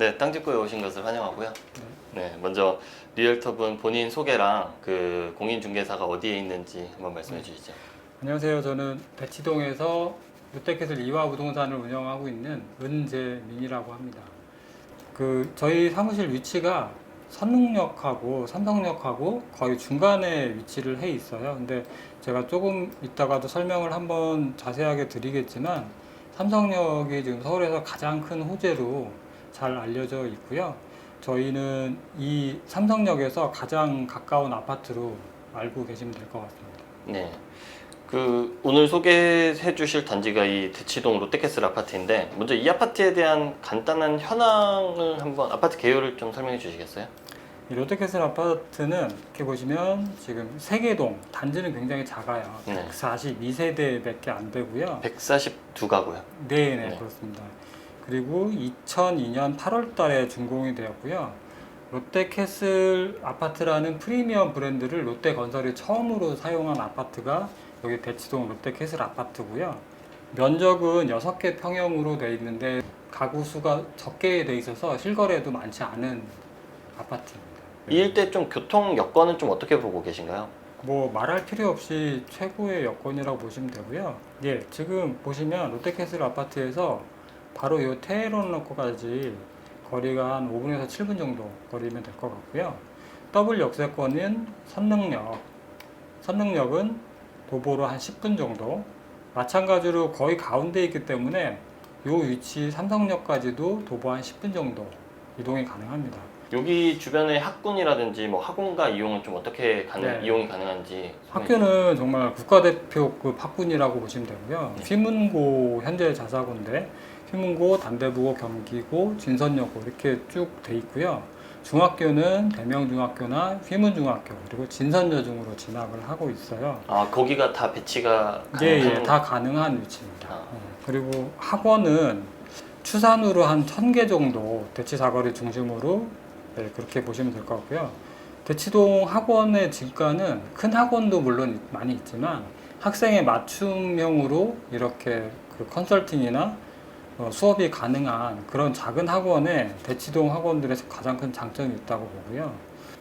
네, 땅집구에 오신 것을 환영하고요. 네, 먼저 리얼터분 본인 소개랑 그 공인중개사가 어디에 있는지 한번 말씀해 주시죠. 안녕하세요. 저는 대치동에서 롯데캐슬 이화 부동산을 운영하고 있는 은재민이라고 합니다. 그 저희 사무실 위치가 선릉역하고 삼성역하고 거의 중간에 위치를 해 있어요. 근데 제가 조금 이따가도 설명을 한번 자세하게 드리겠지만 삼성역이 지금 서울에서 가장 큰 호재로 잘 알려져 있고요. 저희는 이 삼성역에서 가장 가까운 아파트로 알고 계시면 될 것 같습니다. 네. 그 오늘 소개해 주실 단지가 이 대치동 롯데캐슬 아파트인데 먼저 이 아파트에 대한 간단한 현황을 한번 아파트 개요를 좀 설명해 주시겠어요? 이 롯데캐슬 아파트는 이렇게 보시면 지금 세계동 단지는 굉장히 작아요. 네. 42세대밖에 안 되고요. 142가구요. 네, 네, 네. 그렇습니다. 그리고 2002년 8월 달에 준공이 되었고요. 롯데캐슬 아파트라는 프리미엄 브랜드를 롯데건설이 처음으로 사용한 아파트가 여기 대치동 롯데캐슬 아파트고요. 면적은 6개 평형으로 되어 있는데 가구 수가 적게 돼 있어서 실거래도 많지 않은 아파트입니다. 이 일대 좀 교통 여건은 좀 어떻게 보고 계신가요? 뭐 말할 필요 없이 최고의 여건이라고 보시면 되고요. 예, 지금 보시면 롯데캐슬 아파트에서 바로 이 테헤론로코까지 거리가 한 5분에서 7분 정도 거리면 될 것 같고요. 더블 역세권은 선릉역, 선릉역은 도보로 한 10분 정도. 마찬가지로 거의 가운데 있기 때문에 이 위치 삼성역까지도 도보 한 10분 정도 이동이 가능합니다. 여기 주변에 학군이라든지 뭐 학원가 이용은 좀 어떻게 가능 네. 이용이 가능한지 학교는 정말 국가대표급 학군이라고 보시면 되고요. 네. 휘문고 현재 자사고인데 휘문고, 단대부고, 경기고, 진선여고 이렇게 쭉 돼 있고요. 중학교는 대명중학교나 휘문중학교 그리고 진선여중으로 진학을 하고 있어요. 아 거기가 다 배치가 예, 가능한 예, 다 가능한 위치입니다. 아. 예, 그리고 학원은 추산으로 한 1000개 정도 대치 사거리 중심으로 네, 그렇게 보시면 될 것 같고요. 대치동 학원의 진가는 큰 학원도 물론 많이 있지만 학생의 맞춤형으로 이렇게 그 컨설팅이나 어, 수업이 가능한 그런 작은 학원에 대치동 학원들에서 가장 큰 장점이 있다고 보고요.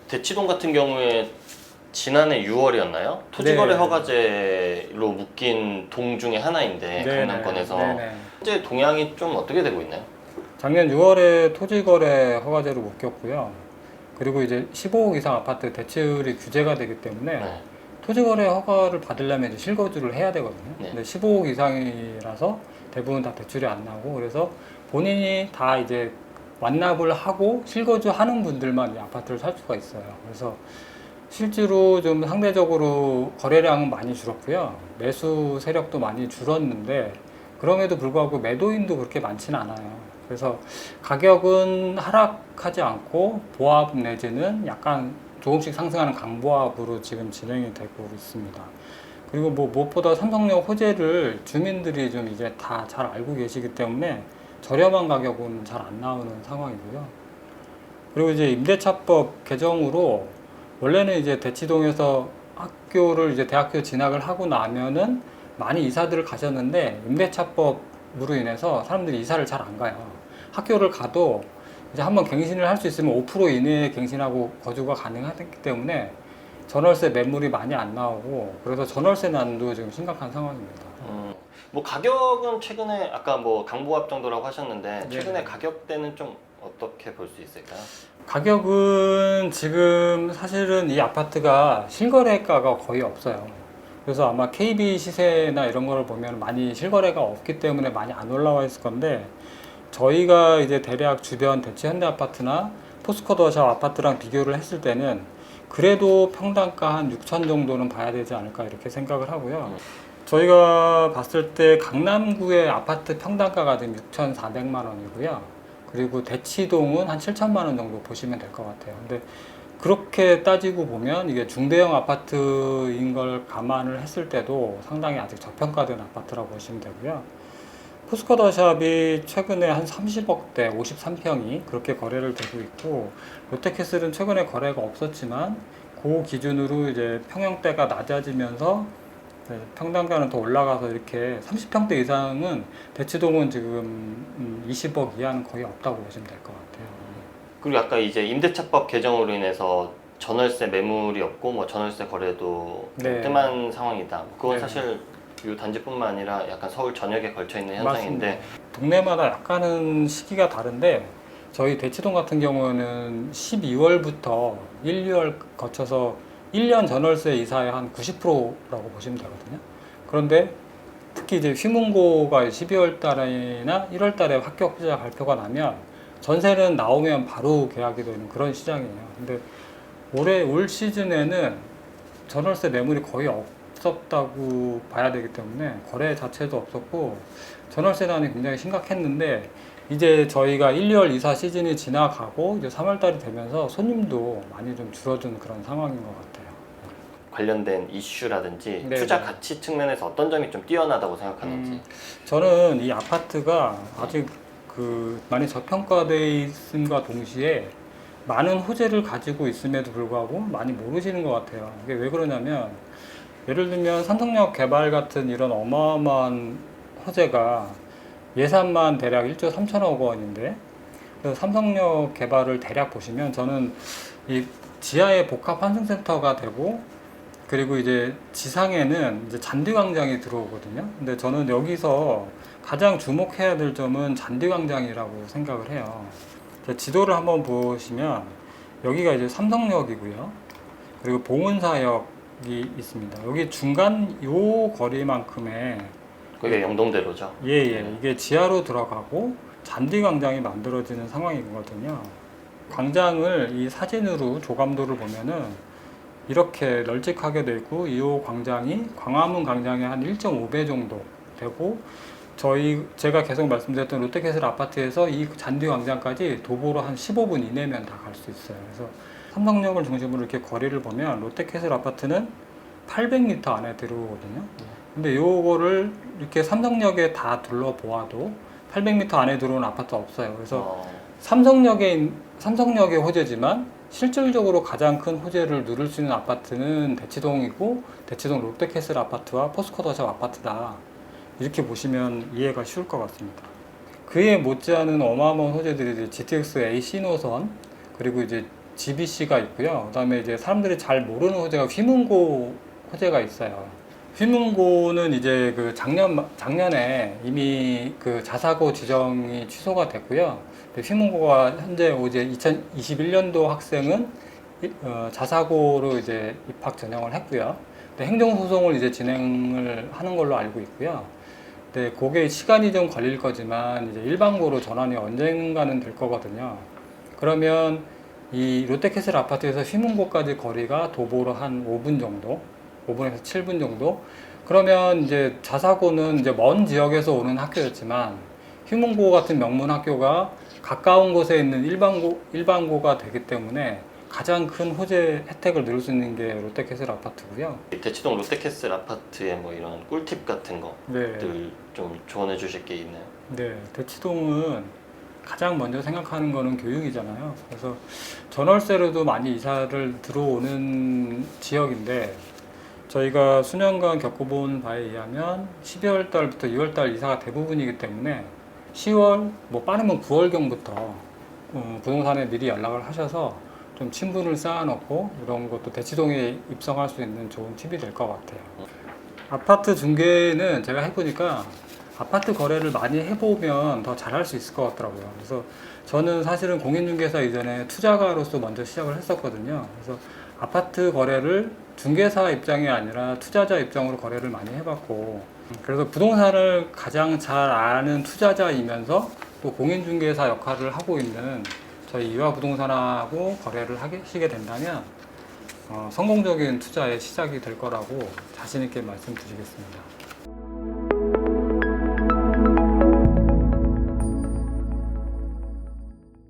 대치동 같은 경우에 지난해 6월이었나요? 토지거래 네. 허가제로 묶인 동 중에 하나인데 네네, 강남권에서 네네. 현재 동향이 좀 어떻게 되고 있나요? 작년 6월에 토지거래 허가제로 묶였고요. 그리고 이제 15억 이상 아파트 대출이 규제가 되기 때문에 네. 토지거래 허가를 받으려면 이제 실거주를 해야 되거든요. 네. 근데 15억 이상이라서 대부분 다 대출이 안 나오고 그래서 본인이 다 이제 완납을 하고 실거주 하는 분들만 이 아파트를 살 수가 있어요. 그래서 실제로 좀 상대적으로 거래량은 많이 줄었고요. 매수 세력도 많이 줄었는데 그럼에도 불구하고 매도인도 그렇게 많지는 않아요. 그래서 가격은 하락하지 않고 보합 내지는 약간 조금씩 상승하는 강보합으로 지금 진행이 되고 있습니다. 그리고 뭐 무엇보다 삼성역 호재를 주민들이 좀 이제 다 잘 알고 계시기 때문에 저렴한 가격은 잘 안 나오는 상황이고요. 그리고 이제 임대차법 개정으로 원래는 이제 대치동에서 학교를 이제 대학교 진학을 하고 나면은 많이 이사들을 가셨는데 임대차법으로 인해서 사람들이 이사를 잘 안 가요. 학교를 가도 이제 한번 갱신을 할 수 있으면 5% 이내에 갱신하고 거주가 가능하기 때문에 전월세 매물이 많이 안 나오고 그래서 전월세 난도 지금 심각한 상황입니다. 음, 뭐 가격은 최근에 아까 뭐 강보합 정도라고 하셨는데 네. 최근에 가격대는 좀 어떻게 볼 수 있을까요? 가격은 지금 사실은 이 아파트가 실거래가가 거의 없어요. 그래서 아마 KB 시세나 이런 거를 보면 많이 실거래가 없기 때문에 많이 안 올라와 있을 건데 저희가 이제 대략 주변 대치 현대 아파트나 포스코더샵 아파트랑 비교를 했을 때는 그래도 평당가 한 6천 정도는 봐야 되지 않을까 이렇게 생각을 하고요. 음. 저희가 봤을 때 강남구의 아파트 평당가가 지금 6,400만 원이고요. 그리고 대치동은 한 7천만 원 정도 보시면 될 것 같아요. 근데 그렇게 따지고 보면 이게 중대형 아파트인 걸 감안을 했을 때도 상당히 아직 저평가된 아파트라고 보시면 되고요. 포스코더샵이 최근에 한 30억대 53평이 그렇게 거래를 되고 있고 롯데캐슬은 최근에 거래가 없었지만 그 기준으로 이제 평형대가 낮아지면서 네, 평당가는 더 올라가서 이렇게 30평대 이상은 대치동은 지금 음, 20억 이하는 거의 없다고 보시면 될 것 같아요. 그리고 아까 이제 임대차법 개정으로 인해서 전월세 매물이 없고 뭐 전월세 거래도 좀 네. 뜸한 상황이다. 그건 네. 사실 이 단지뿐만 아니라 약간 서울 전역에 걸쳐 있는 현상인데 맞습니다. 동네마다 약간은 시기가 다른데 저희 대치동 같은 경우는 12월부터 1, 2월 거쳐서 1년 전월세 이사의 한 90%라고 보시면 되거든요. 그런데 특히 이제 휘문고가 12월 달이나 1월 달에 합격 후자 발표가 나면 전세는 나오면 바로 계약이 되는 그런 시장이에요. 근데 올해 올 시즌에는 전월세 매물이 거의 없 었다고 봐야 되기 때문에 거래 자체도 없었고 전월세난이 굉장히 심각했는데 이제 저희가 1, 2월 이사 시즌이 지나가고 이제 3월 달이 되면서 손님도 많이 좀 줄어든 그런 상황인 것 같아요. 관련된 이슈라든지 네, 투자 네. 가치 측면에서 어떤 점이 좀 뛰어나다고 생각하는지 음, 저는 이 아파트가 아직 그 많이 저평가돼 있음과 동시에 많은 호재를 가지고 있음에도 불구하고 많이 모르시는 것 같아요. 이게 왜 그러냐면 예를 들면 삼성역 개발 같은 이런 어마어마한 호재가 예산만 대략 1조 3천억 원인데 삼성역 개발을 대략 보시면 저는 이 지하에 복합 환승센터가 되고 그리고 이제 지상에는 이제 잔디광장이 들어오거든요. 근데 저는 여기서 가장 주목해야 될 점은 잔디광장이라고 생각을 해요. 자, 지도를 한번 보시면 여기가 이제 삼성역이고요. 그리고 봉은사역이 있습니다. 여기 중간 요 거리만큼의 그게 영동대로죠. 예예 이게 지하로 들어가고 잔디 광장이 만들어지는 상황이거든요. 광장을 이 사진으로 조감도를 보면은 이렇게 널찍하게 되고 이 광장이 광화문 광장의 한 1.5배 정도 되고 저희 제가 계속 말씀드렸던 롯데캐슬 아파트에서 이 잔디 광장까지 도보로 한 15분 이내면 다 갈 수 있어요. 그래서 삼성역을 중심으로 이렇게 거리를 보면 롯데캐슬 아파트는 800m 안에 들어오거든요. 근데 요거를 이렇게 삼성역에 다 둘러보아도 800m 안에 들어오는 아파트 없어요. 그래서 어, 삼성역에 있- 삼성역의 호재지만 실질적으로 가장 큰 호재를 누릴 수 있는 아파트는 대치동이고 대치동 롯데캐슬 아파트와 포스코더샵 아파트다. 이렇게 보시면 이해가 쉬울 것 같습니다. 그에 못지않은 어마어마한 호재들이 이제 GTX AC 노선 그리고 이제 GBC가 있고요. 그 다음에 이제 사람들이 잘 모르는 호재가 휘문고 호재가 있어요. 휘문고는 이제 그 작년 작년에 이미 그 자사고 지정이 취소가 됐고요. 휘문고가 현재 이제 2021년도 학생은 이- 어, 자사고로 이제 입학 전형을 했고요. 행정소송을 이제 진행을 하는 걸로 알고 있고요. 근데 그게 시간이 좀 걸릴 거지만 이제 일반고로 전환이 언젠가는 될 거거든요. 그러면 이 롯데캐슬 아파트에서 휘문고까지 거리가 도보로 한 5분 정도, 5분에서 7분 정도. 그러면 이제 자사고는 이제 먼 지역에서 오는 학교였지만 휘문고 같은 명문 학교가 가까운 곳에 있는 일반고 일반고가 되기 때문에 가장 큰 호재 혜택을 누릴 수 있는 게 롯데캐슬 아파트고요. 대치동 롯데캐슬 아파트의 뭐 이런 꿀팁 같은 네. 것들 좀 조언해 주실 게 있나요? 네, 대치동은 가장 먼저 생각하는 거는 교육이잖아요. 그래서 전월세로도 많이 이사를 들어오는 지역인데 저희가 수년간 겪어본 바에 의하면 12월 달부터 2월 달 이사가 대부분이기 때문에 10월 뭐 빠르면 9월경부터 어, 부동산에 미리 연락을 하셔서 좀 친분을 쌓아놓고 이런 것도 대치동에 입성할 수 있는 좋은 팁이 될 것 같아요. 아파트 중개는 제가 해보니까 아파트 거래를 많이 해보면 더 잘할 수 있을 것 같더라고요. 그래서 저는 사실은 공인중개사 이전에 투자가로서 먼저 시작을 했었거든요. 그래서 아파트 거래를 중개사 입장이 아니라 투자자 입장으로 거래를 많이 해봤고, 그래서 부동산을 가장 잘 아는 투자자이면서 또 공인중개사 역할을 하고 있는 저희 이화 부동산하고 거래를 하시게 된다면 어, 성공적인 투자의 시작이 될 거라고 자신 있게 말씀드리겠습니다.